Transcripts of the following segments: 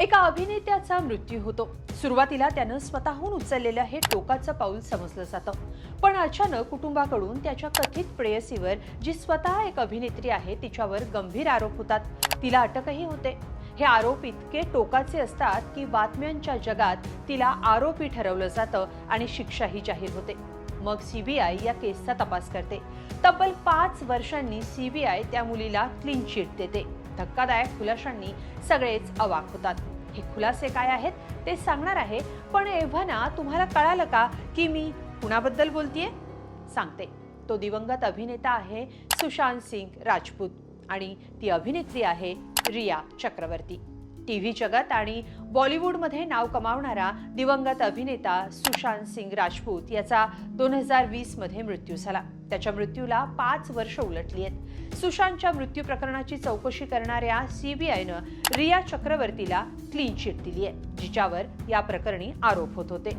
एका अभिनेत्याचा मृत्यू होतो. सुरुवातीला त्यानं स्वतःहून उचललेलं हे टोकाचं पाऊल समजलं जातं. पण अचानक कुटुंबाकडून त्याच्या कथित प्रेयसीवर जी स्वतः एक अभिनेत्री आहे तिच्यावर गंभीर आरोप होतात. तिला अटकही होते. हे आरोप इतके टोकाचे असतात की बातम्यांच्या जगात तिला आरोपी ठरवलं जातं आणि शिक्षाही जाहीर होते. मग सीबीआय या केसचा तपास करते. तब्बल पाच वर्षांनी सीबीआय त्या मुलीला क्लीन चिट देते. धक्कादायक खुलाशांनी सगळेच अवाक होतात. हे खुलासे काय आहेत ते सांगणार आहे पण एव्हाना तुम्हाला कळालं का की मी कुणाबद्दल बोलतीये? सांगते. तो दिवंगत अभिनेता आहे सुशांत सिंग राजपूत आणि ती अभिनेत्री आहे रिया चक्रवर्ती. टीव्ही जगत आणि बॉलिवूडमध्ये नाव कमावणारा दिवंगत अभिनेता सुशांत सिंग राजपूत याचा दोन हजार वीसमध्ये मृत्यू झाला. त्याच्या मृत्यूला पाच वर्ष उलटली आहेत. सुशांतच्या मृत्यू प्रकरणाची चौकशी करणाऱ्या सीबीआयनं रिया चक्रवर्तीला क्लीन चिट दिली आहे जिच्यावर या प्रकरणी आरोप होत होते.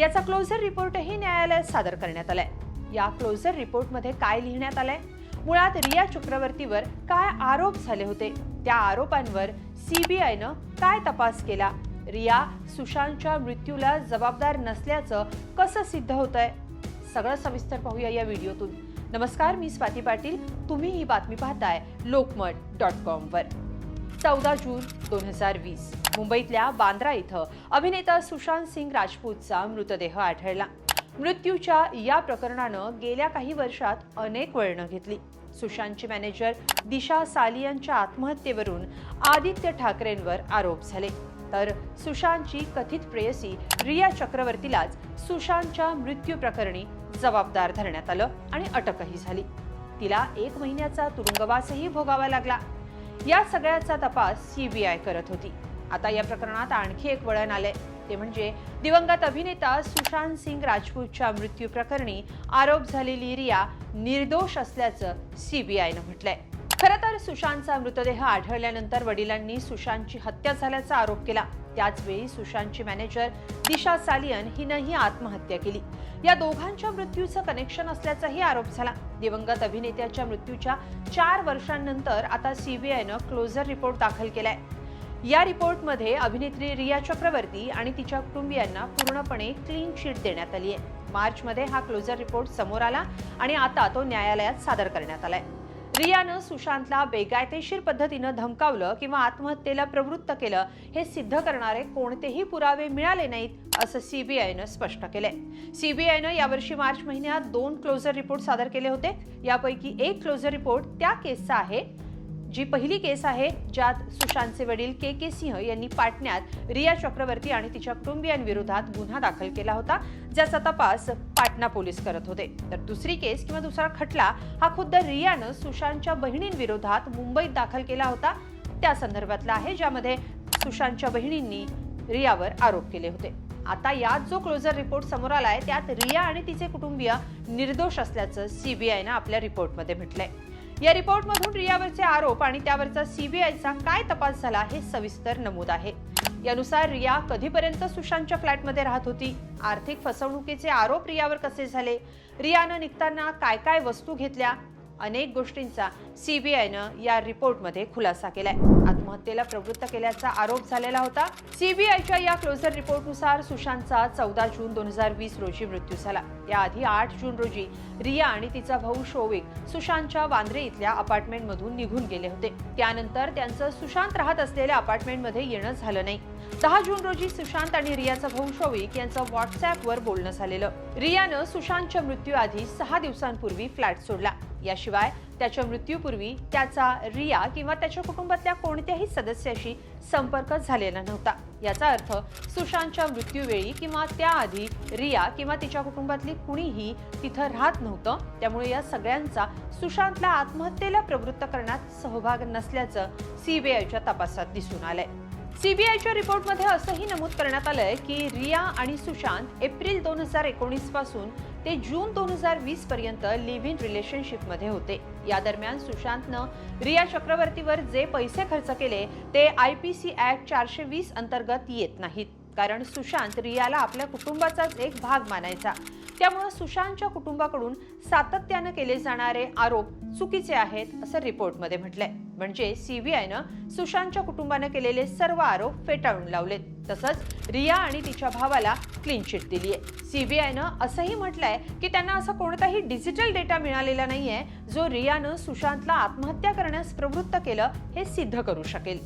याचा क्लोजर रिपोर्टही न्यायालयात सादर करण्यात आलाय. या क्लोजर रिपोर्टमध्ये काय लिहिण्यात आलंय? मुळात रिया चक्रवर्तीवर काय आरोप झाले होते? त्या आरोपांवर सीबीआयनं काय तपास केला? रिया सुशांतच्या मृत्यूला जबाबदार नसल्याचं कसं सिद्ध होत आहे सगळं सविस्तर पाहूया या व्हिडिओतून. नमस्कार मी स्वाती पाटील. तुम्ही ही बातमी पाहताय लोकमत डॉट कॉमवर चौदा जून दोन हजार वीस मुंबईतल्या बांद्रा इथं अभिनेता सुशांत सिंग राजपूतचा मृतदेह आढळला. मृत्यूच्या या प्रकरणानं गेल्या काही वर्षात अनेक वळणं घेतली. सुशांतची मॅनेजर दिशा सालियांच्या आत्महत्येवरून आदित्य ठाकरेंवर आरोप झाले. तर सुशांतची कथित प्रेयसी रिया चक्रवर्तीलाच सुशांतच्या मृत्यू प्रकरणी जबाबदार धरण्यात आलं आणि अटकही झाली. तिला एक महिन्याचा तुरुंगवासही भोगावा लागला. या सगळ्याचा तपास सीबीआय करत होती. आता या प्रकरणात आणखी एक वळण आलंय. ते म्हणजे दिवंगत अभिनेता सुशांत सिंग राजपूतच्या मृत्यू प्रकरणी आरोप झालेली रिया निर्दोष असल्याचं सीबीआयनं म्हटलंय. खरं तर सुशांतचा मृतदेह आढळल्यानंतर वडिलांनी सुशांतची हत्या झाल्याचा आरोप केला. त्याचवेळी सुशांतची मॅनेजर दिशा सालियन हिनंही आत्महत्या केली. या दोघांच्या मृत्यूचं कनेक्शन असल्याचाही आरोप झाला. दिवंगत अभिनेत्याच्या मृत्यूच्या चार वर्षांनंतर आता सीबीआयनं क्लोजर रिपोर्ट दाखल केलाय. या रिपोर्टमध्ये अभिनेत्री रिया चक्रवर्ती आणि तिच्या कुटुंबियांना पूर्णपणे क्लीन शीट देण्यात आली आहे. मार्चमध्ये हा क्लोजर रिपोर्ट समोर आला आणि आता तो न्यायालयात सादर करण्यात आलाय. रियानं सुशांतला बेकायदेशीर पद्धतीनं धमकावलं किंवा आत्महत्येला प्रवृत्त केलं हे सिद्ध करणारे कोणतेही पुरावे मिळाले नाहीत असं सीबीआयनं स्पष्ट केलंय. सीबीआयनं यावर्षी मार्च महिन्यात दोन क्लोजर रिपोर्ट सादर केले होते. यापैकी एक क्लोजर रिपोर्ट त्या केसचा आहे जी पहिली केस आहे ज्यात सुशांतचे वडील के के सिंह यांनी पाटण्यात रिया चक्रवर्ती आणि तिच्या कुटुंबियांविरोधात गुन्हा दाखल केला होता ज्याचा तपास पाटणा पोलीस करत होते. तर दुसरी केस किंवा दुसरा खटला हा खुद्द रियानं सुशांतच्या बहिणींविरोधात मुंबईत दाखल केला होता. त्या संदर्भातला आहे ज्यामध्ये सुशांतच्या बहिणींनी रियावर आरोप केले होते. आता यात जो क्लोजर रिपोर्ट समोर आलाय त्यात रिया आणि तिचे कुटुंबीय निर्दोष असल्याचं सीबीआयनं आपल्या रिपोर्टमध्ये म्हटलंय. या रिपोर्टमधून रियावरचे आरोप आणि त्यावरचा सीबीआयचा काय तपास झाला हे सविस्तर नमूद आहे. यानुसार रिया कधीपर्यंत सुशांतच्या फ्लॅटमध्ये राहत होती? आर्थिक फसवणुकीचे आरोप रियावर कसे झाले? रियानं निघताना काय काय वस्तू घेतल्या? अनेक गोष्टींचा सीबीआयनं या रिपोर्टमध्ये खुलासा केलाय. आत्महत्येला प्रवृत्त केल्याचा आरोप झालेला होता. सीबीआयच्या या क्लोजर रिपोर्टनुसार सुशांतचा चौदा जून दोन हजार वीस रोजी मृत्यू झाला. याआधी आठ जून रोजी रिया आणि तिचा भाऊ शोविक सुशांतच्या वांद्रे इथल्या अपार्टमेंटमधून निघून गेले होते. त्यानंतर त्यांचं सुशांत राहत असलेल्या अपार्टमेंटमध्ये येणं झालं नाही. दहा जून रोजी सुशांत आणि रियाचा भाऊ शोविक यांचं व्हॉट्सअपवर बोलणं झालेलं. रियानं सुशांतच्या मृत्यूआधी सहा दिवसांपूर्वी फ्लॅट सोडला. याशिवाय त्याच्या मृत्यूपूर्वी त्याचा रिया किंवा त्याच्या कुटुंबातल्या कोणत्याही सदस्याशी संपर्क झालेला नव्हता. याचा अर्थ सुशांतच्या मृत्यूवेळी किंवा त्याआधी रिया किंवा तिच्या कुटुंबातली कुणीही तिथं राहत नव्हतं. त्यामुळे या सगळ्यांचा सुशांतला आत्महत्येला प्रवृत्त करण्यात सहभाग नसल्याचं सीबीआयच्या तपासात दिसून आलंय. सीबीआयच्या रिपोर्टमध्ये असंही नमूद करण्यात आलंय की रिया आणि सुशांत एप्रिल दोन हजार एकोणीसपासून ते जून दोन हजार वीस पर्यंत लिव्ह इन रिलेशनशिपमध्ये होते. या दरम्यान सुशांतनं रिया चक्रवर्तीवर जे पैसे खर्च केले ते आय पी सी ऍक्ट चारशे वीस अंतर्गत येत नाहीत. कारण सुशांत रियाला आपल्या कुटुंबाचाच एक भाग मानायचा. त्यामुळे सुशांतच्या कुटुंबाकडून सातत्यानं केले जाणारे आरोप चुकीचे आहेत असं रिपोर्टमध्ये म्हटलंय. म्हणजे सीबीआयनं सुशांतच्या कुटुंबानं केलेले सर्व आरोप फेटाळून लावलेत. तसंच रिया आणि तिच्या भावाला क्लीन चिट दिली आहे सीबीआयनं असंही म्हटलंय की त्यांना असा कोणताही डिजिटल डेटा मिळालेला नाहीये जो रियानं सुशांतला आत्महत्या करण्यास प्रवृत्त केलं हे सिद्ध करू शकेल.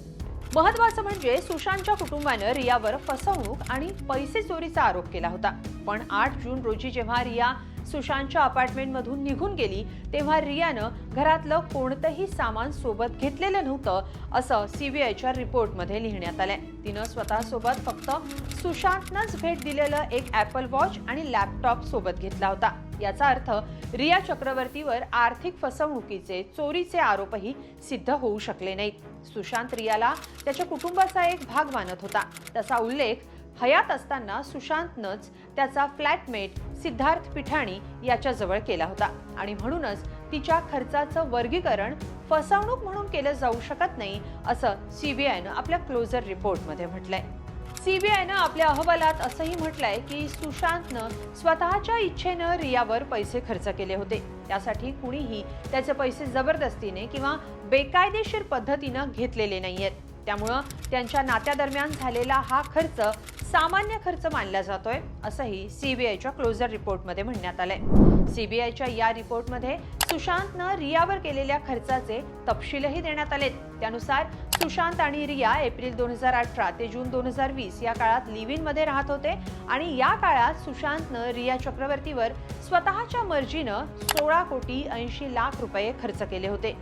महत्वाचं म्हणजे सुशांतच्या कुटुंबानं रियावर फसवणूक आणि पैसे चोरीचा आरोप केला होता. पण आठ जून रोजी जेव्हा रिया सुशांतच्या अपार्टमेंटमधून निघून गेली तेव्हा रियानं घरातलं कोणतंही सामान सोबत घेतलेलं नव्हतं असं सीबीआयच्या रिपोर्टमध्ये लिहिण्यात आलंय. तिनं स्वतःसोबत फक्त सुशांतनंच भेट दिलेलं एक ॲपल वॉच आणि लॅपटॉप सोबत घेतला होता. याचा अर्थ रिया चक्रवर्तीवर आर्थिक फसवणुकीचे चोरीचे आरोपही सिद्ध होऊ शकले नाहीत. सुशांत रियाला त्याच्या कुटुंबाचा एक भाग मानत होता. त्याचा उल्लेख हयात असताना सुशांतनंच त्याचा फ्लॅटमेट सिद्धार्थ पिठाणी याच्याजवळ केला होता. आणि म्हणूनच तिच्या खर्चाचं वर्गीकरण फसवणूक म्हणून केलं जाऊ शकत नाही असं सीबीआयनं आपल्या क्लोजर रिपोर्टमध्ये म्हटलंय. सीबीआयनं आपल्या अहवालात असंही म्हटलंय की सुशांतनं स्वतःच्या इच्छेनं रियावर पैसे खर्च केले होते. त्यासाठी कुणीही त्याचे पैसे जबरदस्तीने किंवा बेकायदेशीर पद्धतीनं घेतलेले नाहीयेत. त्यामुळं त्यांच्या नात्यादरम्यान झालेला हा खर्च सामान्य खर्च मानला जातोय असंही सीबीआयच्या क्लोजर रिपोर्टमध्ये म्हणण्यात आलंय. सीबीआयच्या या रिपोर्टमध्ये सुशांतनं रियावर केलेल्या खर्चाचे तपशीलही देण्यात आलेत. त्यानुसार सुशांत आणि रिया एप्रिल दोन हजार अठरा ते जून दोन हजार वीस या काळात लिव्ह इनमध्ये राहत होते आणि या काळात सुशांतनं रिया चक्रवर्तीवर स्वतःच्या मर्जीनं सोळा कोटी ऐंशी लाख रुपये खर्च केले होते.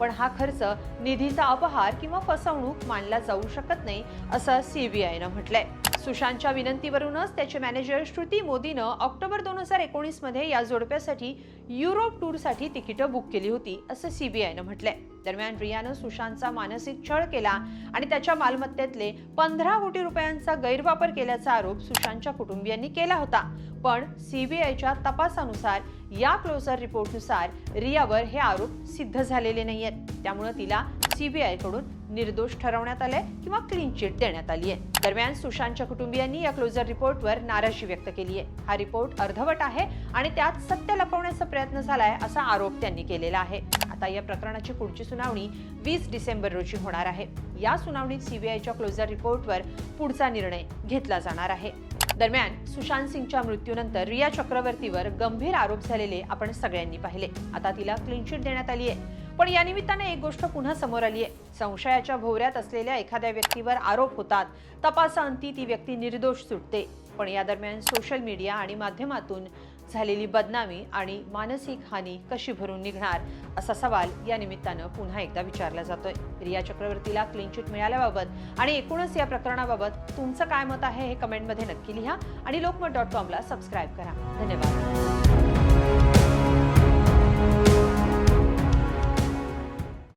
पण हा खर्च निधीचा अपहार किंवा फसवणूक मानला जाऊ शकत नाही असं सीबीआयनं म्हटलंय. सुशांतच्या विनंतीवरूनच त्याचे मॅनेजर श्रुती मोदीनं ऑक्टोबर दोन हजार एकोणीसमध्ये या जोडप्यासाठी युरोप टूरसाठी तिकीटं बुक केली होती असं सीबीआयनं म्हटलंय. दरम्यान रियानं सुशांतचा मानसिक छळ केला आणि त्याच्या मालमत्तेतले पंधरा कोटी रुपयांचा गैरवापर केल्याचा आरोप सुशांतच्या कुटुंबियांनी केला होता. पण सीबीआयच्या तपासानुसार या क्लोजर रिपोर्टनुसार रियावर हे आरोप सिद्ध झालेले नाही आहेत त्यामुळे तिला सीबीआयकडून निर्दोष ठरवण्यात आलंय किंवा क्लीन चिट देण्यात आली आहे. दरम्यान सुशांतच्या कुटुंबियांनी या क्लोजर रिपोर्टवर नाराजी व्यक्त केली आहे. हा रिपोर्ट अर्धवट आहे आणि त्यात सत्य लपवण्याचा प्रयत्न झालाय असा आरोप त्यांनी केलेला आहे. आता या प्रकरणाची पुढची सुनावणी वीस डिसेंबर रोजी होणार आहे. या सुनावणीत सीबीआयच्या क्लोजर रिपोर्टवर पुढचा निर्णय घेतला जाणार आहे. दरम्यान सुशांत सिंगच्या मृत्यूनंतर रिया चक्रवर्तीवर गंभीर आरोप झालेले आपण सगळ्यांनी पाहिले. आता तिला क्लीन चिट देण्यात आली आहे. पण या निमित्ताने एक गोष्ट पुन्हा समोर आली आहे. संशयाच्या भोवऱ्यात असलेल्या एखाद्या व्यक्तीवर आरोप होतात. तपासाअंती ती व्यक्ती निर्दोष सुटते. पण या दरम्यान सोशल मीडिया आणि माध्यमातून झालेली बदनामी आणि मानसिक हानी कशी भरून निघणार असा सवाल या निमित्तानं पुन्हा एकदा विचारला जातोय. रिया चक्रवर्तीला क्लीन चिट मिळाल्याबाबत आणि एकूणच या प्रकरणाबाबत तुमचं काय मत आहे हे कमेंटमध्ये नक्की लिहा आणि लोकमत डॉट कॉमला सबस्क्राईब करा. धन्यवाद.